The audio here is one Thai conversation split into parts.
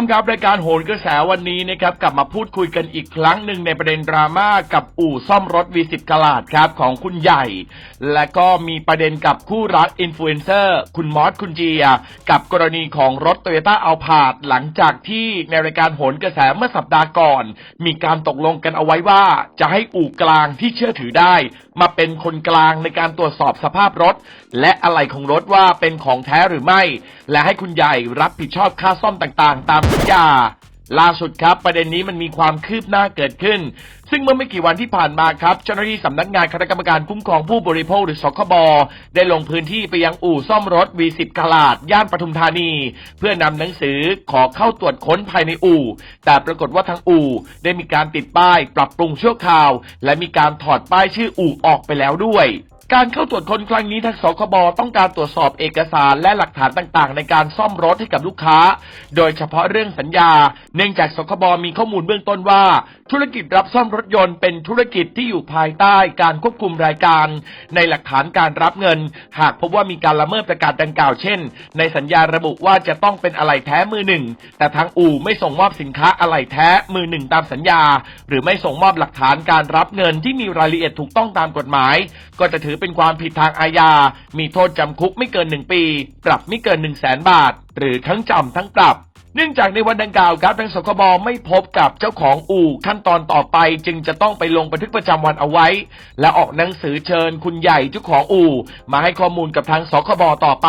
มครับรายการโหนกระแสวันนี้นะครับกลับมาพูดคุยกันอีกครั้งหนึ่งในประเด็นดราม่ากับอู่ซ่อมรถ V10 กลาดครับของคุณใหญ่ และก็มีประเด็นกับคู่รักอินฟลูเอนเซอร์คุณมอสคุณเจีย กับกรณีของรถโตโยต้าอัลพาดหลังจากที่ในรายการโหนกระแสเมื่อสัปดาห์ก่อน มีการตกลงกันเอาไว้ว่าจะให้อู่กลางที่เชื่อถือได้ มาเป็นคนกลางในการตรวจสอบสภาพรถ และอะไหล่ของรถว่าเป็นของแท้หรือไม่ และให้คุณใหญ่รับผิดชอบค่าซ่อมต่างๆ ตามสัญญาล่าสุดครับ ประเด็นนี้มันมีความคืบหน้าเกิดขึ้น ซึ่งเมื่อไม่กี่วันที่ผ่านมาครับ เจ้าหน้าที่สำนักงานคณะกรรมการคุ้มครองผู้บริโภคหรือสคบได้ลงพื้นที่ไปยังอู่ซ่อมรถ V10 กลาด ย่านปทุมธานี เพื่อนำหนังสือขอเข้าตรวจค้นภายในอู่ แต่ปรากฏว่าทางอู่ ได้มีการติดป้าย ปรับปรุงชั่วคราว และมีการถอดป้ายชื่ออู่ออกไปแล้วด้วย การเข้าตรวจค้นครั้งนี้ทางสคบต้องการตรวจสอบเอกสารและหลักฐานต่างๆ ในการซ่อมรถให้กับลูกค้า โดยเฉพาะเรื่องสัญญา เนื่องจากสคบมีข้อมูลเบื้องต้นว่า ธุรกิจรับซ่อมรถยนต์เป็นธุรกิจที่อยู่ภายใต้การควบคุมรายการ ในหลักฐานการรับเงิน หากพบว่ามีการละเมิดประกาศดังกล่าวเช่น ในสัญญาระบุว่าจะต้องเป็นอะไหล่แท้มือหนึ่งแต่ทางอู่ไม่ส่งมอบสินค้าอะไหล่แท้มือหนึ่งตามสัญญา หรือไม่ส่งมอบหลักฐานการรับเงินที่มีรายละเอียดถูกต้องตามกฎหมาย ก็จะถือเป็นความผิดทางอาญา มีโทษจำคุกไม่เกิน1ปี ปรับไม่เกิน1 0 0 0 0แสนบาท หรือทั้งจำทั้งปรับเนื่องจากในวันดังกล่าวครับทางสคบไม่พบกับเจ้าของอู่ขั้นตอนต่อไป จึงจะต้องไปลงบันทึกประจำวันเอาไว้ และออกหนังสือเชิญคุณใหญ่เจ้าของอู่ มาให้ข้อมูลกับทางสคบต่อไป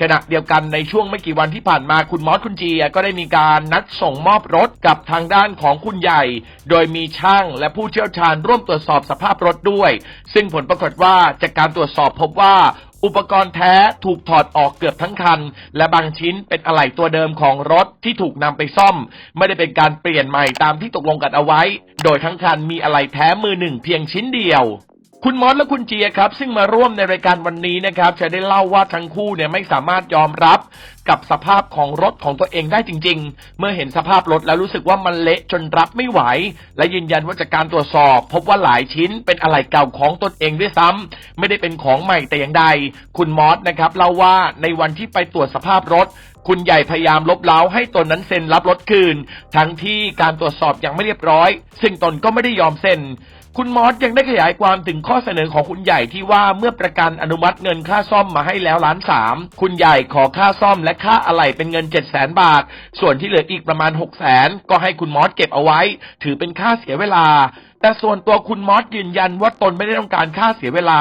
ขณะเดียวกันในช่วงไม่กี่วันที่ผ่านมาคุณมอสคุณเจียก็ได้มีการนัดส่งมอบรถกับทางด้านของคุณใหญ่ โดยมีช่างและผู้เชี่ยวชาญร่วมตรวจสอบสภาพรถด้วย ซึ่งผลปรากฏว่าจากการตรวจสอบพบว่าอุปกรณ์แท้ถูกถอดออกเกือบทั้งคัน และบางชิ้นเป็นอะไหล่ตัวเดิมของรถที่ถูกนำไปซ่อม ไม่ได้เป็นการเปลี่ยนใหม่ตามที่ตกลงกันเอาไว้ โดยทั้งคันมีอะไหล่แท้มือหนึ่งเพียงชิ้นเดียว คุณมอสและคุณเจียครับ ซึ่งมาร่วมในรายการวันนี้นะครับจะได้เล่าว่าทั้งคู่เนี่ยไม่สามารถยอมรับกับสภาพของรถของตัวเองได้จริง ๆ เมื่อเห็นสภาพรถแล้วรู้สึกว่ามันเละจนรับไม่ไหว และยืนยันว่าจากการตรวจสอบ พบว่าหลายชิ้นเป็นอะไหล่เก่าของตนเองด้วยซ้ำไม่ได้เป็นของใหม่แต่อย่างใด คุณมอสนะครับเล่าว่าในวันที่ไปตรวจสภาพรถคุณใหญ่พยายามลบเล้าให้ตนนั้นเซ็นรับรถคืน ทั้งที่การตรวจสอบยังไม่เรียบร้อย ซึ่งตนก็ไม่ได้ยอมเซ็น คุณมอสยังได้ขยายความถึงข้อเสนอของคุณใหญ่ที่ว่าเมื่อประกันอนุมัติเงินค่าซ่อมมาให้แล้วล้านสามคุณใหญ่ขอค่าซ่อมและค่าอะไหล่เป็นเงินเจ็ดแสนบาท ส่วนที่เหลืออีกประมาณหกแสนก็ให้คุณมอสเก็บเอาไว้ ถือเป็นค่าเสียเวลา แต่ส่วนตัวคุณมอสยืนยันว่าตนไม่ได้ต้องการค่าเสียเวลา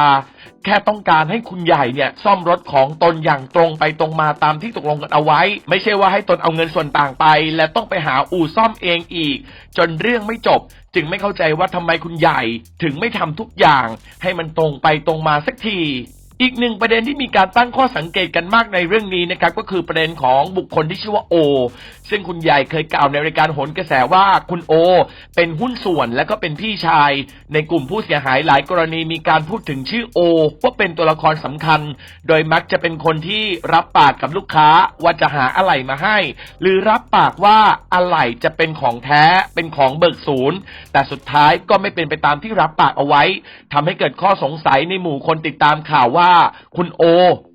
แค่ต้องการให้คุณใหญ่เนี่ยซ่อมรถของตนอย่างตรงไปตรงมาตามที่ตกลงกันเอาไว้ ไม่ใช่ว่าให้ตนเอาเงินส่วนต่างไป และต้องไปหาอู่ซ่อมเองอีก จนเรื่องไม่จบ จึงไม่เข้าใจว่าทำไมคุณใหญ่ ถึงไม่ทำทุกอย่าง ให้มันตรงไปตรงมาสักทีอีกหนึ่งประเด็นที่มีการตั้งข้อสังเกตกันมากในเรื่องนี้นะครับก็คือประเด็นของบุคคลที่ชื่อว่าโอ ซึ่งคุณใหญ่เคยกล่าวในรายการโหนกระแสว่าคุณโอ เป็นหุ้นส่วนและก็เป็นพี่ชาย ในกลุ่มผู้เสียหายหลายกรณีมีการพูดถึงชื่อโอว่าเป็นตัวละครสำคัญ โดยมักจะเป็นคนที่รับปากกับลูกค้าว่าจะหาอะไหล่มาให้ หรือรับปากว่าอะไหล่จะเป็นของแท้เป็นของเบิกศูนย์ แต่สุดท้ายก็ไม่เป็นไปตามที่รับปากเอาไว้ทำให้เกิดข้อสงสัยในหมู่คนติดตามข่าวว่า คุณโอ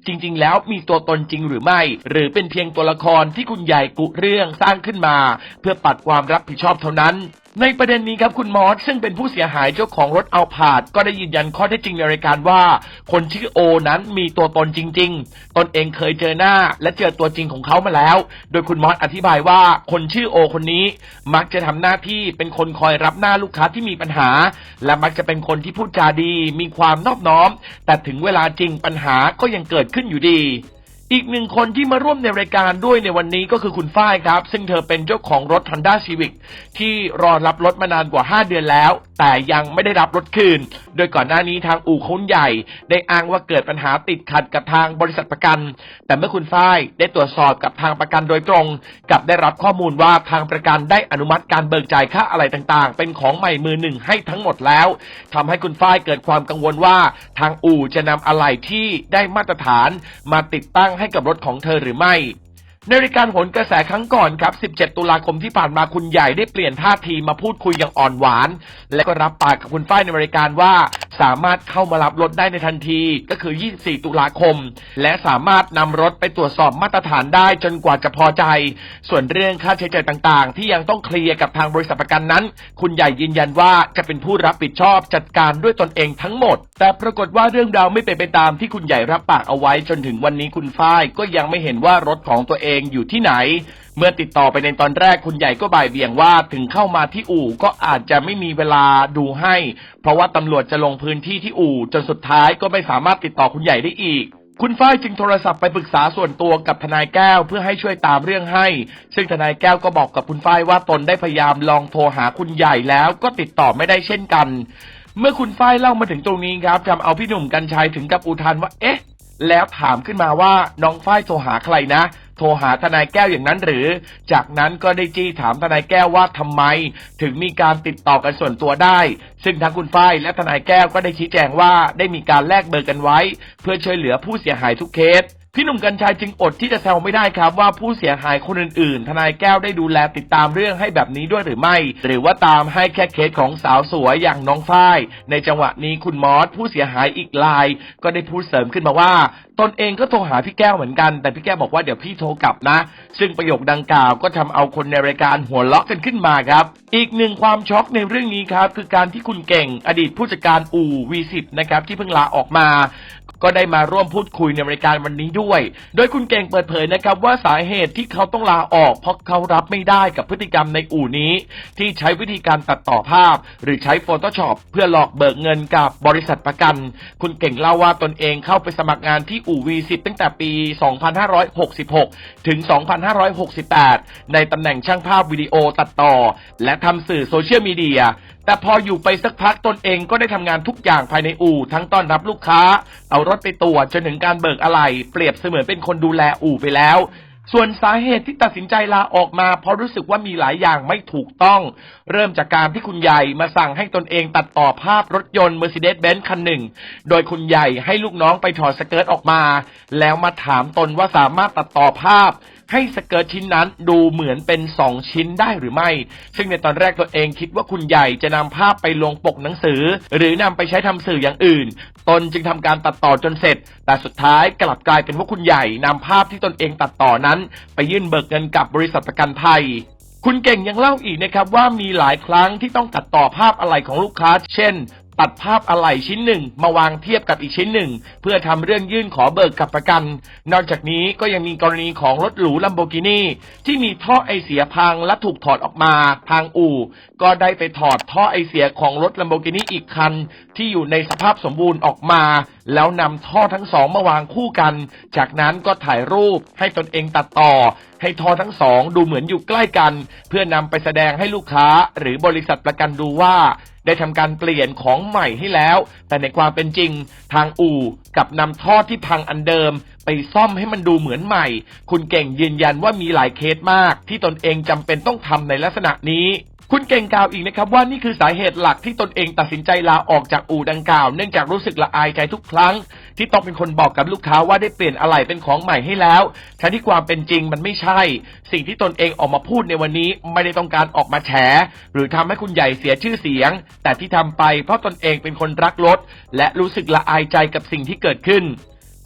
จริง ๆ แล้วมีตัวตนจริงหรือไม่ หรือเป็นเพียงตัวละครที่คุณใหญ่กุเรื่องสร้างขึ้นมา เพื่อปัดความรับผิดชอบเท่านั้น ในประเด็นนี้ครับคุณมอสซึ่งเป็นผู้เสียหายเจ้าของรถเอาผาด ก็ได้ยืนยันข้อเท็จจริงในรายการว่า คนชื่อโอนั้นมีตัวตนจริง ๆ ตนเองเคยเจอหน้าและเจอตัวจริงของเขามาแล้ว โดยคุณมอสอธิบายว่าคนชื่อโอคนนี้ มักจะทำหน้าที่เป็นคนคอยรับหน้าลูกค้าที่มีปัญหา และมักจะเป็นคนที่พูดจาดี มีความนอบน้อม แต่ถึงเวลาจริงปัญหาก็ยังเกิดขึ้นอยู่ดี อีกหนึ่งคนที่มาร่วมในรายการด้วยในวันนี้ก็คือคุณฝ้ายครับ ซึ่งเธอเป็นเจ้าของรถ Honda Civic ที่รอรับรถมานานกว่า 5 เดือนแล้ว แต่ยังไม่ได้รับรถคืน โดยก่อนหน้านี้ทางอู่คุ้นใหญ่ ได้อ้างว่าเกิดปัญหาติดขัดกับทางบริษัทประกัน แต่เมื่อคุณฝ้ายได้ตรวจสอบกับทางประกันโดยตรงกับได้รับข้อมูลว่าทางประกันได้อนุมัติการเบิกจ่ายค่าอะไรต่างๆ เป็นของใหม่มือหนึ่งให้ทั้งหมดแล้วทำให้คุณฝ้ายเกิดความกังวลว่า ทางอู่จะนำอะไรที่ได้มาตรฐานมาติดตั้งให้กับรถของเธอหรือไม่ ในรายการโหนกระแสครั้งก่อนครับ 17 ตุลาคมที่ผ่านมาคุณใหญ่ได้เปลี่ยนท่าทีมาพูดคุยอย่างอ่อนหวาน และก็รับปากกับคุณฝ้ายในรายการว่า สามารถเข้ามารับรถได้ในทันทีก็คือ 24 ตุลาคม และสามารถนำรถไปตรวจสอบมาตรฐานได้จนกว่าจะพอใจ ส่วนเรื่องค่าใช้จ่ายต่างๆ ที่ยังต้องเคลียร์กับทางบริษัทประกันนั้น คุณใหญ่ยืนยันว่าจะเป็นผู้รับผิดชอบจัดการด้วยตนเองทั้งหมด แต่ปรากฏว่าเรื่องราวไม่เป็นไปตามที่คุณใหญ่รับปากเอาไว้จนถึงวันนี้คุณฝ้ายก็ยังไม่เห็นว่ารถของตัวเองอยู่ที่ไหน เมื่อติดต่อไปในตอนแรกคุณใหญ่ก็บ่ายเบี่ยงว่าถึงเข้ามาที่อู่ก็อาจจะไม่มีเวลาดูให้ เพราะว่าตำรวจจะลงพื้นที่ที่อู่จนสุดท้ายก็ไม่สามารถติดต่อคุณใหญ่ได้อีก คุณฝ้ายจึงโทรศัพท์ไปปรึกษาส่วนตัวกับทนายแก้วเพื่อให้ช่วยตามเรื่องให้ ซึ่งทนายแก้วก็บอกกับคุณฝ้ายว่าตนได้พยายามลองโทรหาคุณใหญ่แล้วก็ติดต่อไม่ได้เช่นกัน เมื่อคุณฝ้ายเล่ามาถึงตรงนี้ครับทำเอาพี่หนุ่มกัญชัยถึงกับอุทานว่า เอ๊ะ แล้วถามขึ้นมาว่าน้องฝ้ายโทรหาใครนะ โทรหาทนายแก้วอย่างนั้นหรือ จากนั้นก็ได้จี้ถามทนายแก้วว่าทำไม ถึงมีการติดต่อกันส่วนตัวได้ ซึ่งทั้งคุณฝ้ายและทนายแก้วก็ได้ชี้แจงว่าได้มีการแลกเบอร์กันไว้ เพื่อช่วยเหลือผู้เสียหายทุกเคสพี่หนุ่มกัญชัยจึงอดที่จะแซวไม่ได้ครับว่าผู้เสียหายคนอื่นๆ ทนายแก้วได้ดูแลติดตามเรื่องให้แบบนี้ด้วยหรือไม่ หรือว่าตามให้แค่เคสของสาวสวยอย่างน้องฝ้าย ในจังหวะนี้คุณมอสผู้เสียหายอีกราย ก็ได้พูดเสริมขึ้นมาว่า ตนเองก็โทรหาพี่แก้วเหมือนกัน แต่พี่แก้วบอกว่าเดี๋ยวพี่โทรกลับนะ ซึ่งประโยคดังกล่าวก็ทำเอาคนในรายการหัวเราะกันขึ้นมาครับ อีกหนึ่งความช็อกในเรื่องนี้ครับคือการที่คุณเก่งอดีตผู้จัดการอู่วีสิบนะครับที่เพิ่งลาออกมา ก็ได้มาร่วมพูดคุยในรายการวันนี้ด้วย โดยคุณเก่งเปิดเผยนะครับว่าสาเหตุที่เขาต้องลาออก เพราะเขารับไม่ได้กับพฤติกรรมในอู่นี้ ที่ใช้วิธีการตัดต่อภาพ หรือใช้ Photoshop เพื่อหลอกเบิกเงินกับบริษัทประกัน คุณเก่งเล่าว่าตนเองเข้าไปสมัครงานที่อู่วีสิตั้งแต่ปี 2566 ถึง 2568 ในตำแหน่งช่างภาพวิดีโอตัดต่อ และทำสื่อโซเชียลมีเดีย แต่พออยู่ไปสักพักตนเองก็ได้ทำงานทุกอย่างภายในอู่ ทั้งต้อนรับลูกค้า เอารถไปตรวจจนถึงการเบิกอะไหล่เปรียบเสมือนเป็นคนดูแลอู่ไปแล้ว ส่วนสาเหตุที่ตัดสินใจลาออกมาเพราะรู้สึกว่ามีหลายอย่างไม่ถูกต้อง เริ่มจากการที่คุณใหญ่มาสั่งให้ตนเองตัดต่อภาพรถยนต์ Mercedes-Benz คันหนึ่ง โดยคุณใหญ่ให้ลูกน้องไปถอดสเกิร์ตออกมา แล้วมาถามตนว่าสามารถตัดต่อภาพ ให้สเกิร์ตชิ้นนั้นดูเหมือนเป็นสองชิ้นได้หรือไม่ ซึ่งในตอนแรกตัวเองคิดว่าคุณใหญ่จะนำภาพไปลงปกหนังสือ หรือนำไปใช้ทำสื่ออย่างอื่น ตนจึงทำการตัดต่อจนเสร็จ แต่สุดท้ายกลับกลายเป็นว่าคุณใหญ่นำภาพที่ตนเองตัดต่อนั้น ไปยื่นเบิกเงินกับบริษัทประกันภัยคุณเก่งยังเล่าอีกนะครับว่ามีหลายครั้งที่ต้องตัดต่อภาพอะไรของลูกค้า เช่น ตัดภาพอะไหล่ชิ้นหนึ่งมาวางเทียบกับอีกชิ้นหนึ่ง เพื่อทำเรื่องยื่นขอเบิกกับประกัน นอกจากนี้ก็ยังมีกรณีของรถหรูลัมโบกินีที่มีท่อไอเสียพังและถูกถอดออกมาทางอู่ ก็ได้ไปถอดท่อไอเสียของรถลัมโบกินีอีกคัน ที่อยู่ในสภาพสมบูรณ์ออกมา แล้วนำท่อทั้งสองมาวางคู่กัน จากนั้นก็ถ่ายรูปให้ตนเองตัดต่อ ให้ท่อทั้งสองดูเหมือนอยู่ใกล้กัน เพื่อนำไปแสดงให้ลูกค้า หรือบริษัทประกันดูว่า ได้ทำการเปลี่ยนของใหม่ให้แล้ว แต่ในความเป็นจริง ทางอู่กับนำท่อที่พังอันเดิม ไปซ่อมให้มันดูเหมือนใหม่ คุณเก่งยืนยันว่ามีหลายเคสมาก ที่ตนเองจำเป็นต้องทำในลักษณะนี้ คุณเก่งกล่าวอีกนะครับว่านี่คือสาเหตุหลักที่ตนเองตัดสินใจลาออกจากอู่ดังกล่าว เนื่องจากรู้สึกละอายใจทุกครั้ง ที่ต้องเป็นคนบอกกับลูกค้าว่าได้เปลี่ยนอะไหล่เป็นของใหม่ให้แล้วทั้งที่ความเป็นจริงมันไม่ใช่ สิ่งที่ตนเองออกมาพูดในวันนี้ไม่ได้ต้องการออกมาแฉ หรือทำให้คุณใหญ่เสียชื่อเสียง แต่ที่ทำไปเพราะตนเองเป็นคนรักรถและรู้สึกละอายใจกับสิ่งที่เกิดขึ้น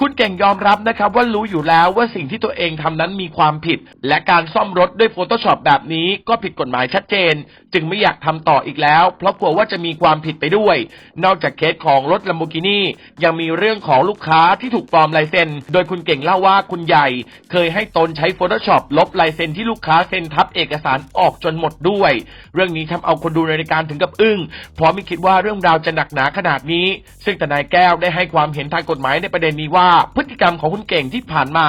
คุณเก่งยอมรับนะครับว่ารู้อยู่แล้วว่าสิ่งที่ตัวเองทำนั้นมีความผิด และการซ่อมรถด้วย Photoshop แบบนี้ก็ผิดกฎหมายชัดเจน จึงไม่อยากทำต่ออีกแล้ว เพราะกลัวว่าจะมีความผิดไปด้วย นอกจากเคสของรถ Lamborghini ยังมีเรื่องของลูกค้าที่ถูกปลอมลายเซ็น โดยคุณเก่งเล่าว่าคุณใหญ่ เคยให้ตนใช้ Photoshop ลบลายเซ็นที่ลูกค้าเซ็นทับเอกสารออกจนหมดด้วย เรื่องนี้ทำเอาคนดูในรายการถึงกับอึ้งเพราะไม่คิดว่าเรื่องราวจะหนักหนาขนาดนี้ ซึ่งทนายแก้วได้ให้ความเห็นทางกฎหมายในประเด็นนี้ว่าพฤติกรรมของคุณเก่งที่ผ่านมา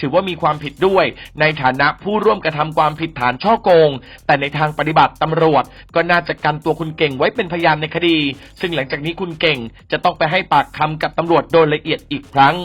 ถือว่ามีความผิดด้วย ในฐานะผู้ร่วมกระทำความผิดฐานช่อโกง แต่ในทางปฏิบัติตำรวจ ก็น่าจะกันตัวคุณเก่งไว้เป็นพยานในคดี ซึ่งหลังจากนี้คุณเก่งจะต้องไปให้ปากคำกับตำรวจโดยละเอียดอีกครั้ง